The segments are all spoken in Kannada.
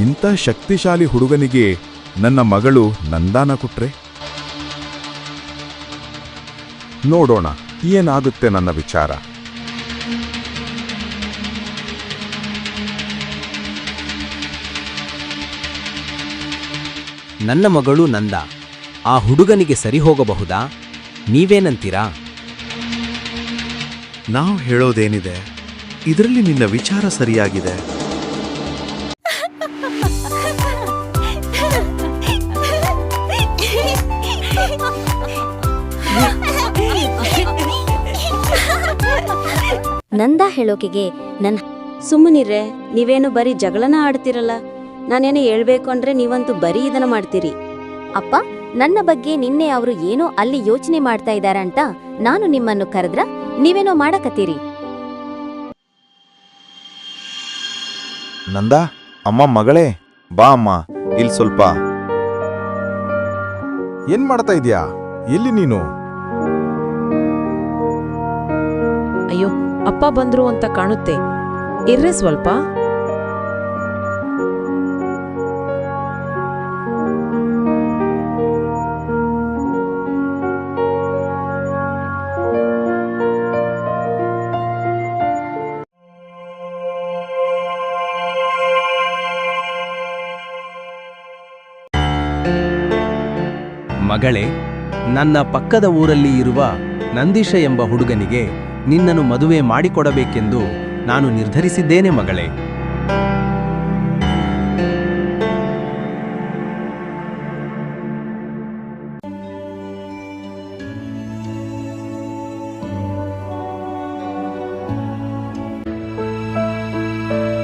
ಇಂಥ ಶಕ್ತಿಶಾಲಿ ಹುಡುಗನಿಗೆ ನನ್ನ ಮಗಳು ನಂದಾನ ಕೊಟ್ರೆ? ನೋಡೋಣ ಏನಾಗುತ್ತೆ ನನ್ನ ವಿಚಾರ. ನನ್ನ ಮಗಳು ನಂದ ಆ ಹುಡುಗನಿಗೆ ಸರಿ ಹೋಗಬಹುದಾ? ನೀವೇನಂತೀರಾ? ನಾವು ಹೇಳೋದೇನಿದೆ ಇದರಲ್ಲಿ ನಿನ್ನ ವಿಚಾರ ಸರಿಯಾಗಿದೆ. ನಂದ ಹೇಳೋಕೆಗೆ ನನ್ ಸುಮ್ಮನಿರ್ರೆ ನೀವೇನು ಬರೀ ಜಗಳನ ಆಡ್ತಿರಲ್ಲ? ನಾನೇನು ಹೇಳ್ಬೇಕು ಅಂದ್ರೆ ನೀವಂತೂ ಬರೀ ಇದನ್ನ ಮಾಡ್ತೀರಿ. ಅಪ್ಪ ನನ್ನ ಬಗ್ಗೆ ನಿನ್ನೆ ಅವರು ಏನೋ ಅಲ್ಲಿ ಯೋಚನೆ ಮಾಡ್ತಾ ಇದಾರಂತ ನಾನು ನಿಮ್ಮನ್ನು ಕರೆದ್ರ ನೀವೇನೋ ಮಾಡಕತ್ತೀರಿ. ನಂದ? ಅಮ್ಮ ಮಗಳೇ, ಬಾ ಅಮ್ಮ ಇಲ್ಲಿ ಸ್ವಲ್ಪ. ಏನ್ ಮಾಡ್ತಾ ಇದೀಯಾ? ಎಲ್ಲಿ ನೀನು? ಅಯ್ಯೋ, ಅಪ್ಪ ಬಂದ್ರು ಅಂತ ಕಾಣುತ್ತೆ. ಇರ್ರೆ ಸ್ವಲ್ಪ. ಮಗಳೇ, ನನ್ನ ಪಕ್ಕದ ಊರಲ್ಲಿ ಇರುವ ನಂದೀಶ ಎಂಬ ಹುಡುಗನಿಗೆ ನಿನ್ನನ್ನು ಮದುವೆ ಮಾಡಿಕೊಡಬೇಕೆಂದು ನಾನು ನಿರ್ಧರಿಸಿದ್ದೇನೆ ಮಗಳೇ.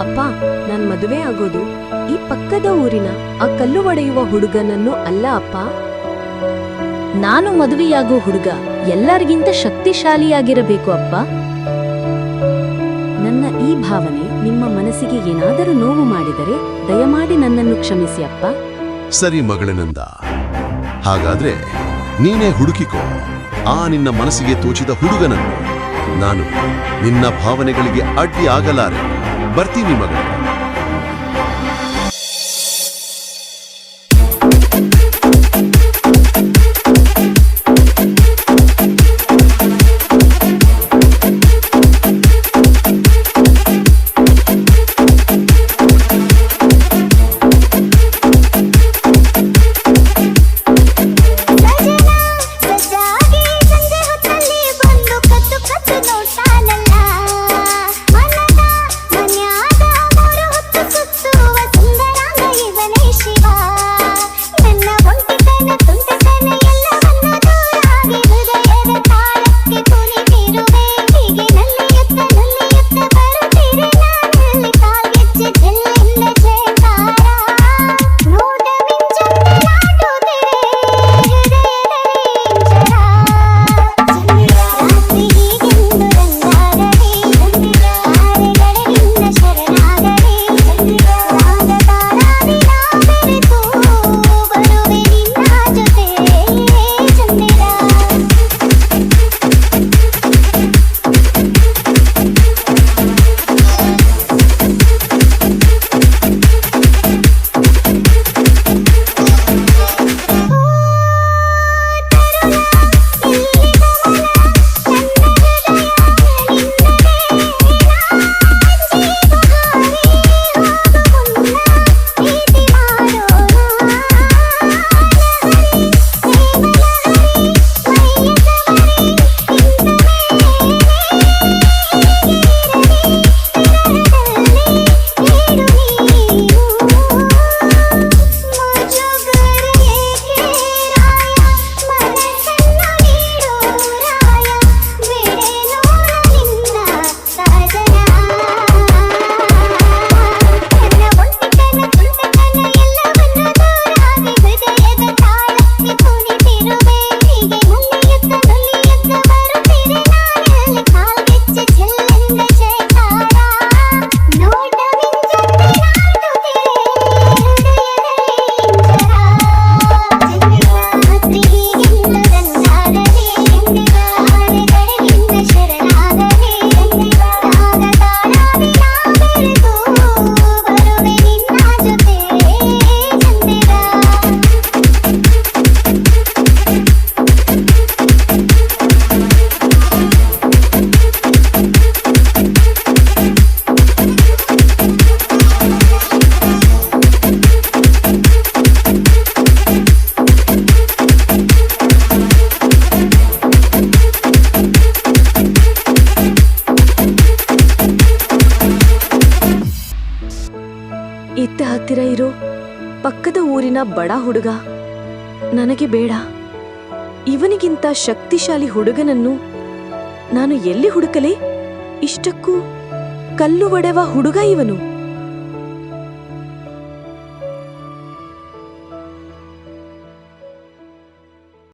ಅಪ್ಪ, ನಾನ್ ಮದುವೆ ಆಗೋದು ಈ ಪಕ್ಕದ ಊರಿನ ಆ ಕಲ್ಲು ಒಡೆಯುವ ಹುಡುಗನನ್ನು ಅಲ್ಲ ಅಪ್ಪ? ನಾನು ಮದುವೆಯಾಗೋ ಹುಡುಗ ಎಲ್ಲರಿಗಿಂತ ಶಕ್ತಿಶಾಲಿಯಾಗಿರಬೇಕು ಅಪ್ಪ. ನನ್ನ ಈ ಭಾವನೆ ನಿಮ್ಮ ಮನಸ್ಸಿಗೆ ಏನಾದರೂ ನೋವು ಮಾಡಿದರೆ ದಯಮಾಡಿ ನನ್ನನ್ನು ಕ್ಷಮಿಸಿ ಅಪ್ಪ. ಸರಿ ಮಗಳನಂದ. ಹಾಗಾದ್ರೆ ನೀನೇ ಹುಡುಕಿಕೋ. ಆ ನಿನ್ನ ಮನಸ್ಸಿಗೆ ತೋಚಿದ ಹುಡುಗನನ್ನು. ನಾನು ನಿನ್ನ ಭಾವನೆಗಳಿಗೆ ಅಡ್ಡಿ ಆಗಲಾರೆ ಬರ್ತೀನಿ ಮಗಳ. ಇರೋ. ಪಕ್ಕದ ಊರಿನ ಬಡ ಹುಡುಗ. ನನಗೆ ಬೇಡ. ಇವನಿಗಿಂತ ಶಕ್ತಿಶಾಲಿ ಹುಡುಗನನ್ನು ನಾನು ಎಲ್ಲಿ ಹುಡುಕಲೇ? ಇಷ್ಟಕ್ಕೂ ಕಲ್ಲು ಒಡೆವ ಹುಡುಗ ಇವನು.